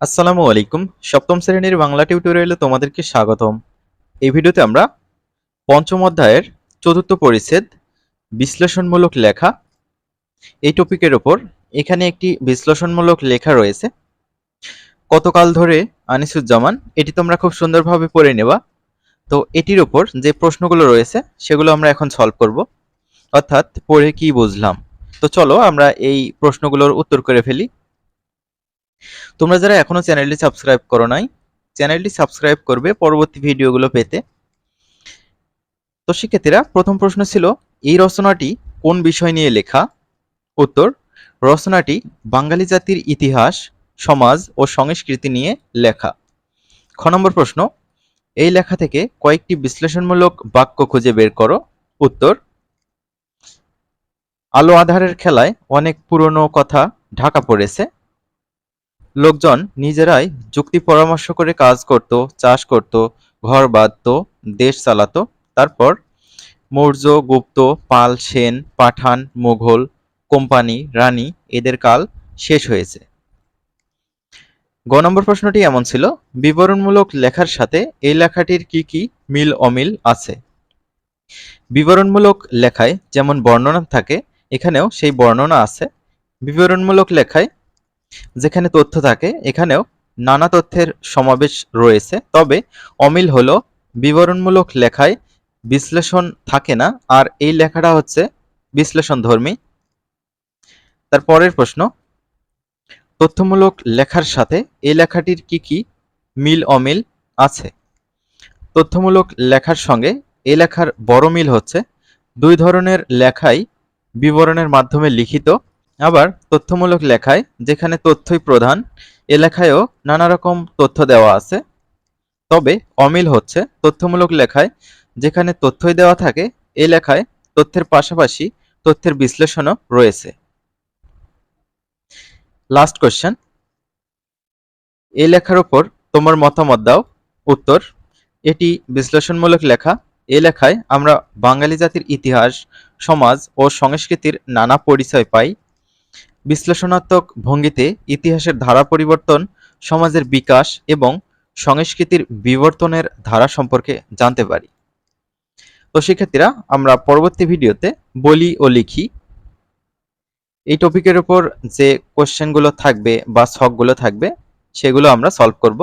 আসসালামু আলাইকুম। সপ্তম শ্রেণির বাংলা টিউটোরিয়ালে তোমাদেরকে স্বাগতম। এই ভিডিওতে আমরা পঞ্চম অধ্যায়ের চতুর্থ পরিচ্ছেদ, বিশ্লেষণমূলক লেখা এই টপিকের ওপর এখানে একটি বিশ্লেষণমূলক লেখা রয়েছে। কতকাল ধরে আনিসুজ্জামান, এটি তোমরা খুব সুন্দরভাবে পড়ে নেবা। তো এটির ওপর যে প্রশ্নগুলো রয়েছে, সেগুলো আমরা এখন সলভ করব। অর্থাৎ পড়ে কি বুঝলাম। তো চলো আমরা এই প্রশ্নগুলোর উত্তর করে ফেলি। তোমরা যারা এখনও চ্যানেলটি সাবস্ক্রাইব করো নাই, চ্যানেলটি সাবস্ক্রাইব করবে পরবর্তী ভিডিওগুলো পেতে। তো শিক্ষার্থীরা, প্রথম প্রশ্ন ছিল, এই রচনাটি কোন বিষয় নিয়ে লেখা? উত্তর, রচনাটি বাঙালি জাতির ইতিহাস, সমাজ ও সংস্কৃতি নিয়ে লেখা। খ নম্বর প্রশ্ন, এই লেখা থেকে কয়েকটি বিশ্লেষণমূলক বাক্য খুঁজে বের করো। উত্তর, আলো আধারের খেলায় অনেক পুরনো কথা ঢাকা পড়েছে। লোকজন নিজেরাই যুক্তি পরামর্শ করে কাজ করত, চাষ করত, ঘর বাঁধত, দেশ চালাতো। তারপর মৌর্য, গুপ্ত, পাল, সেন, পাঠান, মুঘল, কোম্পানি, রানী এদের কাল শেষ হয়েছে। গ নম্বর প্রশ্নটি এমন ছিল, বিবরণমূলক লেখার সাথে এই লেখাটির কি কি মিল অমিল আছে? বিবরণমূলক লেখায় যেমন বর্ণনা থাকে, এখানেও সেই বর্ণনা আছে। বিবরণমূলক লেখায় যেখানে তথ্য থাকে, এখানেও নানা তথ্যের সমাবেশ রয়েছে। তবে অমিল হলো বিবরণমূলক লেখায় বিশ্লেষণ থাকে না, আর এই লেখাটা হচ্ছে বিশ্লেষণধর্মী। তার পরের প্রশ্ন, তথ্যমূলক লেখার সাথে এই লেখাটির কি কি মিল অমিল আছে? তথ্যমূলক লেখার সঙ্গে এই লেখার বড় মিল হচ্ছে, দুই ধরনের লেখাই বিবরণের মাধ্যমে লিখিত আবার তথ্যমূলক লেখায়, যেখানে তথ্যই প্রধান, এ লেখায়ও নানা রকম তথ্য দেওয়া আছে। তবে অমিল হচ্ছে তথ্যমূলক লেখায়, যেখানে তথ্যই দেওয়া থাকে এই লেখায় তথ্যের পাশাপাশি তথ্যের বিশ্লেষণও রয়েছে। লাস্ট কোশ্চেন এই লেখার উপর তোমার মতামত দাও। উত্তর, এটি বিশ্লেষণমূলক লেখা। এ লেখায় আমরা বাঙালি জাতির ইতিহাস, সমাজ ও সংস্কৃতির নানা পরিচয় পাই। বিশ্লেষণাত্মক ভঙ্গিতে ইতিহাসের ধারা পরিবর্তন, সমাজের বিকাশ এবং সংস্কৃতির বিবর্তনের ধারা সম্পর্কে জানতে পারি। তো শিক্ষার্থীরা, আমরা পরবর্তী ভিডিওতে বলি ও লিখি। এই টপিকের উপর যে কোশ্চেনগুলো থাকবে বা ছকগুলো থাকবে, সেগুলো আমরা সলভ করব।